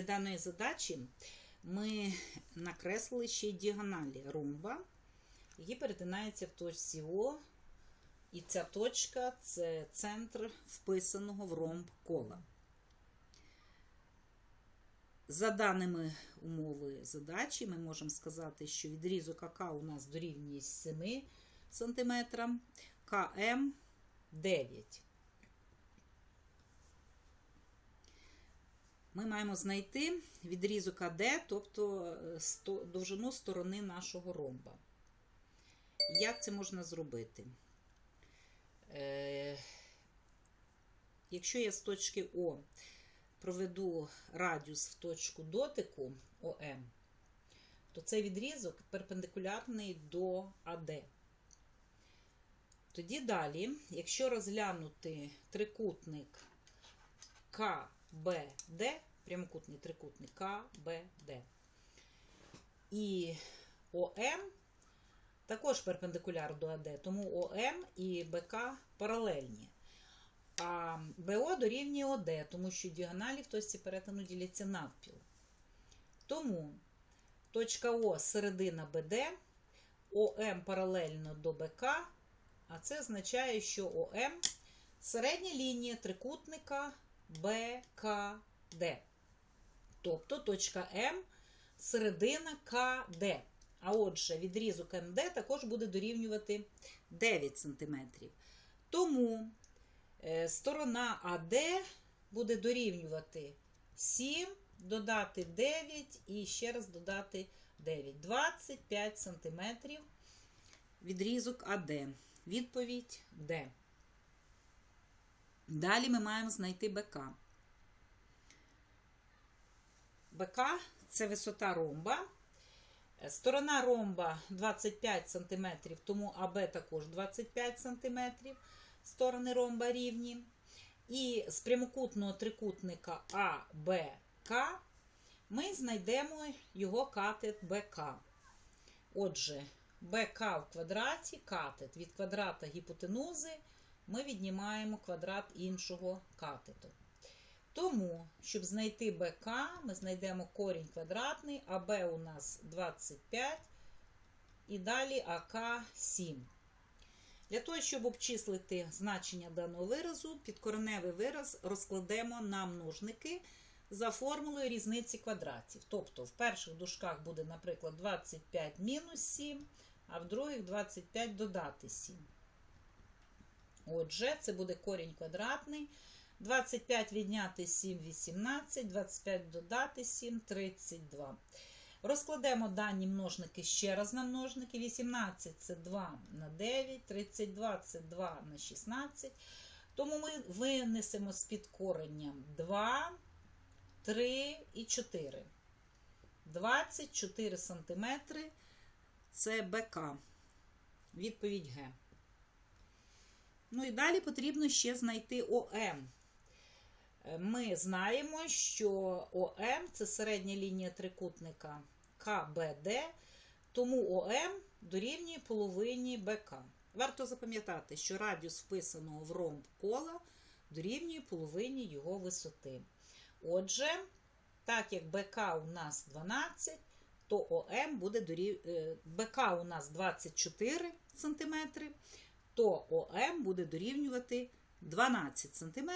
Для даної задачі ми накреслили ще й діагоналі ромба, які перетинаються в точці О. І ця точка це центр вписаного в ромб кола. За даними умови задачі, ми можемо сказати, що відрізок АК у нас дорівнює 7 см, КМ 9 Ми маємо знайти відрізок АД, тобто е, довжину сторони нашого ромба. Як це можна зробити? Е, Якщо я з точки О проведу радіус в точку дотику ОМ, то цей відрізок перпендикулярний до АД. Тоді далі, якщо розглянути трикутник КБД, прямокутний трикутник КБД, і ОМ також перпендикуляр до АД, тому ОМ і БК паралельні. А БО дорівнює ОД, тому що діагоналі в точці перетину діляться навпіл. Тому точка О середина БД, ОМ паралельно до БК, а це означає, що ОМ середня лінія трикутника БКД. Тобто точка М середина КД. А отже, відрізок МД також буде дорівнювати 9 см. Тому е, сторона АД буде дорівнювати 7, додати 9 і ще раз додати 9. 25 см. Відрізок АД. Відповідь Д. Далі ми маємо знайти БК. БК це висота ромба. Сторона ромба 25 см, тому АБ також 25 см. Сторони ромба рівні. І з прямокутного трикутника АБК ми знайдемо його катет БК. Отже, БК в квадраті катет від квадрата гіпотенузи ми віднімаємо квадрат іншого катету. Тому, щоб знайти БК, ми знайдемо корінь квадратний, АБ у нас 25 і далі АК 7. Для того, щоб обчислити значення даного виразу, підкореневий вираз розкладемо на множники за формулою різниці квадратів. Тобто в перших дужках буде, наприклад, 25 мінус 7, а в других 25 додати 7. Отже, це буде корінь квадратний. 25 відняти 7 18, 25 додати 7 32. Розкладемо дані множники ще раз на множники. 18 це 2 на 9, 32 це 2 на 16. Тому ми винесемо з підкоренням 2, 3 і 4. 24 см це БК. Відповідь Г. Ну і далі потрібно ще знайти ОМ. Ми знаємо, що ОМ це середня лінія трикутника КБД, тому ОМ дорівнює половині БК. Варто запам'ятати, що радіус вписаного в ромб кола дорівнює половині його висоти. Отже, так як БК у нас 12, то ОМ буде дорівнювати БК у нас 24 см, то ОМ буде дорівнювати 12 см.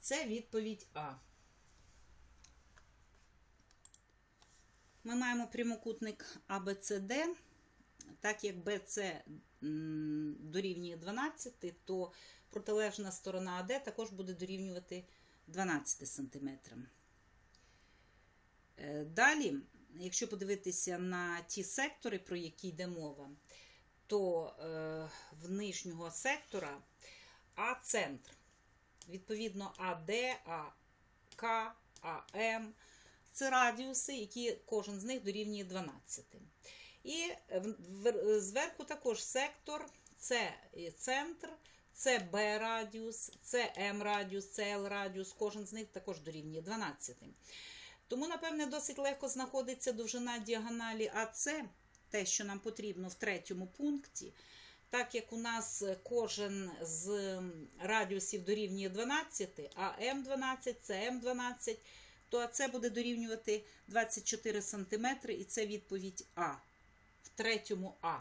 Це відповідь А. Ми маємо прямокутник АБЦД. Так як БЦ дорівнює 12, то протилежна сторона АД також буде дорівнювати 12 см. Е, Далі, якщо подивитися на ті сектори, про які йде мова, то е, в нижнього сектора А-центр. Відповідно, АД, АК, АМ це радіуси, які кожен з них дорівнює 12. І зверху також сектор, це центр, це Б радіус, це М радіус, це Л радіус, кожен з них також дорівнює 12. Тому, напевне, досить легко знаходиться довжина діагоналі АЦ, те, що нам потрібно в третьому пункті. Так як у нас кожен з радіусів дорівнює 12, а М12 це М12, то АЦ буде дорівнювати 24 см, і це відповідь А. В третьому А.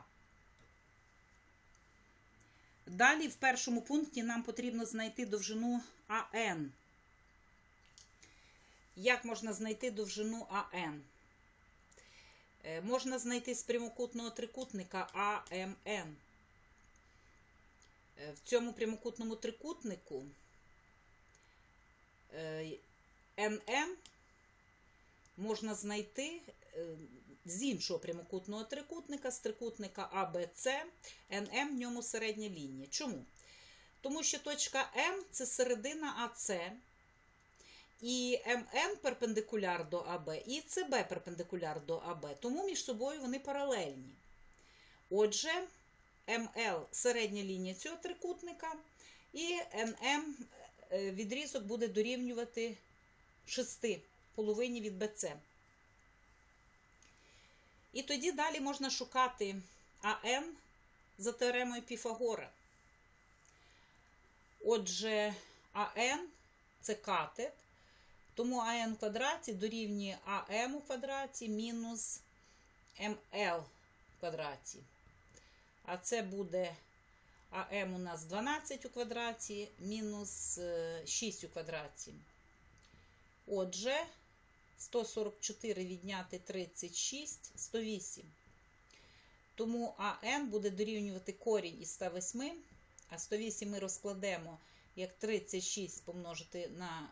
Далі в першому пункті нам потрібно знайти довжину АН. Як можна знайти довжину АН? Е, Можна знайти з прямокутного трикутника АМН. Е, В цьому прямокутному трикутнику е, НМ можна знайти е, з іншого прямокутного трикутника, з трикутника АБЦ, НМ в ньому середня лінія. Чому? Тому що точка М це середина АЦ, і МН перпендикуляр до АБ, і ЦБ перпендикуляр до АБ, тому між собою вони паралельні. Отже, МЛ середня лінія цього трикутника, і НМ е, відрізок буде дорівнювати 6 половині від БЦ. І тоді далі можна шукати АН за теоремою Піфагора. Отже, АН це катет, тому АН квадраті дорівнює АМ у квадраті мінус МЛ квадраті. А це буде АМ у нас 12 у квадраті мінус е, 6 у квадраті. Отже, 144 відняти 36 108. Тому АН буде дорівнювати корінь із 108, а 108 ми розкладемо як 36 помножити на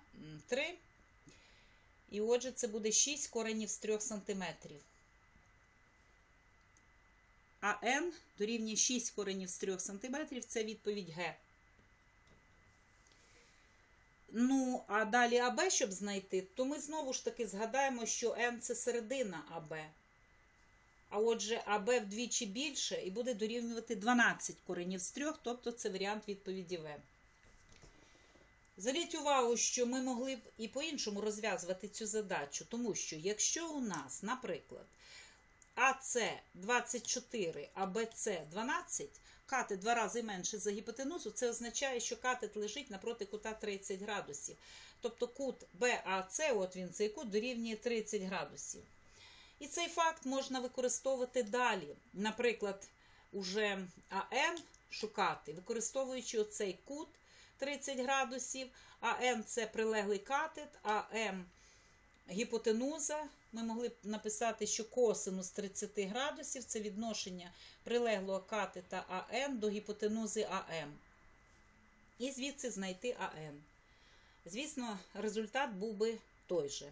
3. І отже, це буде 6 коренів з 3 см. АН дорівнює 6 коренів з 3 см. Це відповідь Г. Ну, а далі АБ, щоб знайти, то ми знову ж таки згадаємо, що Н це середина АБ. А отже, АБ вдвічі більше і буде дорівнювати 12 коренів з 3, тобто це варіант відповіді В. Зверніть увагу, що ми могли б і по-іншому розв'язувати цю задачу, тому що якщо у нас, наприклад, АС 24, а БЦ 12, катет два рази менше за гіпотенузу, це означає, що катет лежить напроти кута 30 градусів. Тобто кут БАЦ, от він цей кут, дорівнює 30 градусів. І цей факт можна використовувати далі. Наприклад, уже АН шукати, використовуючи оцей кут 30 градусів, АН це прилеглий катет, АМ гіпотенуза. Ми могли б написати, що косинус 30 градусів це відношення прилеглого катета АН до гіпотенузи АМ. І звідси знайти АН. Звісно, результат був би той же.